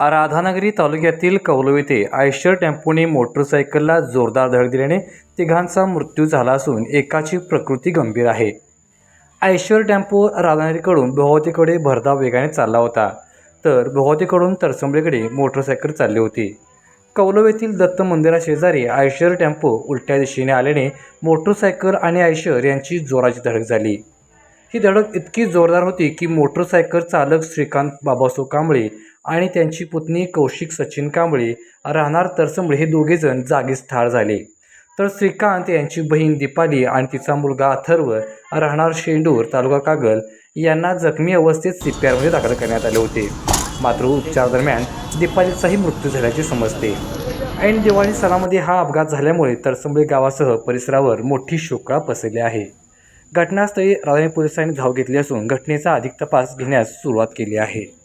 राधानगरी तालुक्यातील कौलव येथे आयशर टेम्पोने मोटरसायकलला जोरदार धडक दिल्याने तिघांचा मृत्यू झाला असून एकाची प्रकृती गंभीर आहे. आयशर टेम्पो राधानगरीकडून भोवतीकडे भरधाव वेगाने चालला होता. तर भोवतीकडून तरसंबळीकडे मोटरसायकल चालली होती. कौलव येथील दत्त मंदिराशेजारी आयशर टेम्पो उलट्या दिशेने आल्याने मोटरसायकल आणि आयशर यांची जोराची धडक झाली. ही धडक इतकी जोरदार होती की मोटरसायकल चालक श्रीकांत बाबासो कांबळे आणि त्यांची पुतणी कौशिक सचिन कांबळे राहणार तरसंबळे हे दोघेजण जागीच ठार झाले. तर श्रीकांत यांची बहीण दीपाली आणि तिचा मुलगा अथर्व राहणार शेंडूर तालुका कागल यांना जखमी अवस्थेत सी पी आरमध्ये दाखल करण्यात आले होते. मात्र उपचारादरम्यान दीपालीचाही मृत्यू झाल्याचे समजते. ऐन दिवाळी सणामध्ये हा अपघात झाल्यामुळे तरसंबळे गावासह परिसरावर मोठी शोकळा पसरली आहे. घटनास्थळी राजधानी पोलिसांनी धाव घेतली असून घटनेचा अधिक तपास घेण्यास सुरुवात केली आहे.